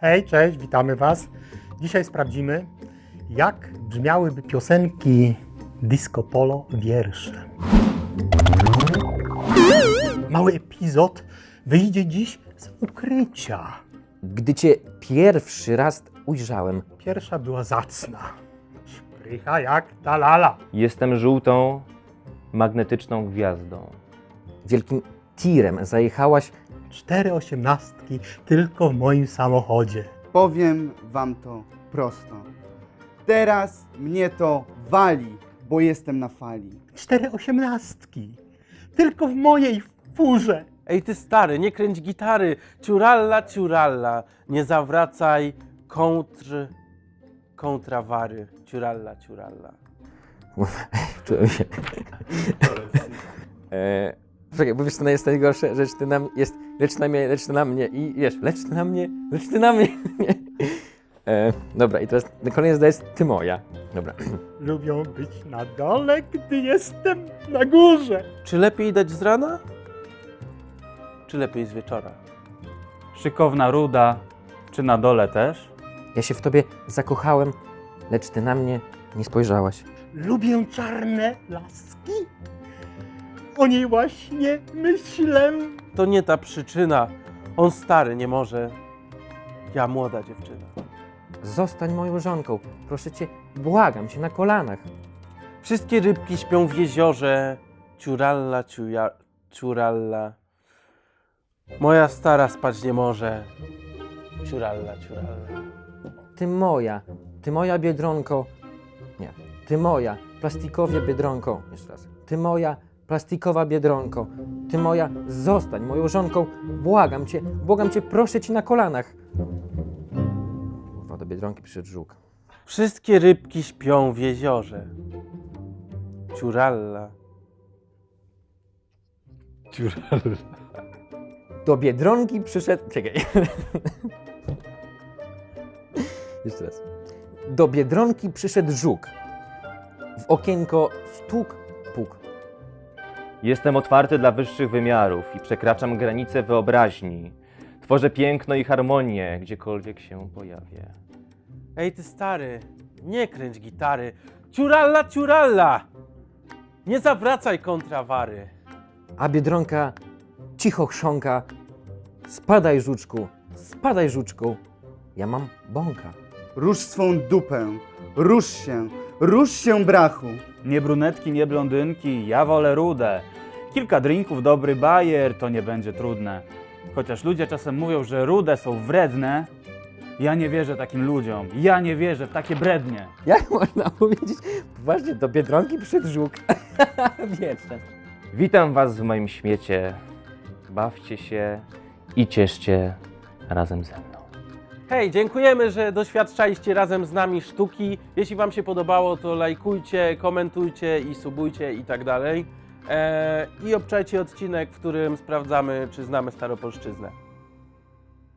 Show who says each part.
Speaker 1: Hej, cześć, witamy Was. Dzisiaj sprawdzimy, jak brzmiałyby piosenki disco polo wiersze. Mały epizod wyjdzie dziś z ukrycia.
Speaker 2: Gdy cię pierwszy raz ujrzałem,
Speaker 1: Pierwsza była zacna. Szprycha jak ta lala.
Speaker 3: Jestem żółtą, magnetyczną gwiazdą.
Speaker 2: wielkim tirem zajechałaś,
Speaker 1: Cztery osiemnastki tylko w moim samochodzie.
Speaker 4: Powiem wam to prosto. Teraz mnie to wali, bo jestem na fali.
Speaker 1: Cztery osiemnastki tylko w mojej furze.
Speaker 5: Ej ty stary, nie kręć gitary, ciuralla, ciuralla, nie zawracaj kontr... kontrawary, ciuralla, ciuralla.
Speaker 2: czułem się. e, czekaj, bo wiesz, co jest najgorsze, lecz ty na, jest, lecz na mnie, lecz ty na mnie i wiesz, lecz ty na mnie, lecz ty na mnie. e, dobra, i teraz kolejny zdaje jest ty moja. Dobra.
Speaker 1: Lubią być na dole, gdy jestem na górze.
Speaker 5: Czy lepiej dać z rana? Czy lepiej z wieczora?
Speaker 6: Szykowna ruda, czy na dole też?
Speaker 2: Ja się w tobie zakochałem, lecz ty na mnie nie spojrzałaś.
Speaker 1: Lubię czarne laski. O niej właśnie myślę.
Speaker 5: To nie ta przyczyna. On stary nie może. Ja młoda dziewczyna.
Speaker 2: Zostań moją żonką, proszę cię, błagam cię na kolanach.
Speaker 5: Wszystkie rybki śpią w jeziorze. Ciuralla, ciuja, ciuralla. Moja stara spać nie może. Ciuralla, ciuralla.
Speaker 2: Ty moja, ty moja biedronko. Nie, ty moja, plastikowie biedronko. Jeszcze raz. Ty moja, plastikowa biedronko. Ty moja, zostań moją żonką. Błagam cię, błagam cię, proszę ci na kolanach. Kurwa, do biedronki przyszedł żuk.
Speaker 5: Wszystkie rybki śpią w jeziorze. Ciuralla.
Speaker 2: Do biedronki przyszedł. Czekaj. Jeszcze raz. Do biedronki przyszedł żuk. W okienko stuk.
Speaker 3: Jestem otwarty dla wyższych wymiarów i przekraczam granice wyobraźni. Tworzę piękno i harmonię, gdziekolwiek się pojawię.
Speaker 5: Ej ty stary, nie kręć gitary. Ciuralla, ciuralla! Nie zawracaj kontrawary.
Speaker 2: A biedronka cicho chrząka. Spadaj żuczku, spadaj żuczku. Ja mam bąka.
Speaker 4: Rusz swą dupę, rusz się, rusz się brachu.
Speaker 6: Nie brunetki, nie blondynki, ja wolę rudę. Kilka drinków, dobry bajer, to nie będzie trudne. Chociaż ludzie czasem mówią, że rude są wredne, ja nie wierzę takim ludziom. Ja nie wierzę w takie brednie.
Speaker 2: Jak można powiedzieć? Poważnie, do biedronki przyszedł żuk. Wieczne.
Speaker 3: Witam Was w moim świecie. Bawcie się i cieszcie razem ze mną.
Speaker 5: Hej, dziękujemy, że doświadczaliście razem z nami sztuki. Jeśli Wam się podobało, to lajkujcie, komentujcie i subujcie i tak dalej. Eee, I obczajcie odcinek, w którym sprawdzamy, czy znamy Staropolszczyznę.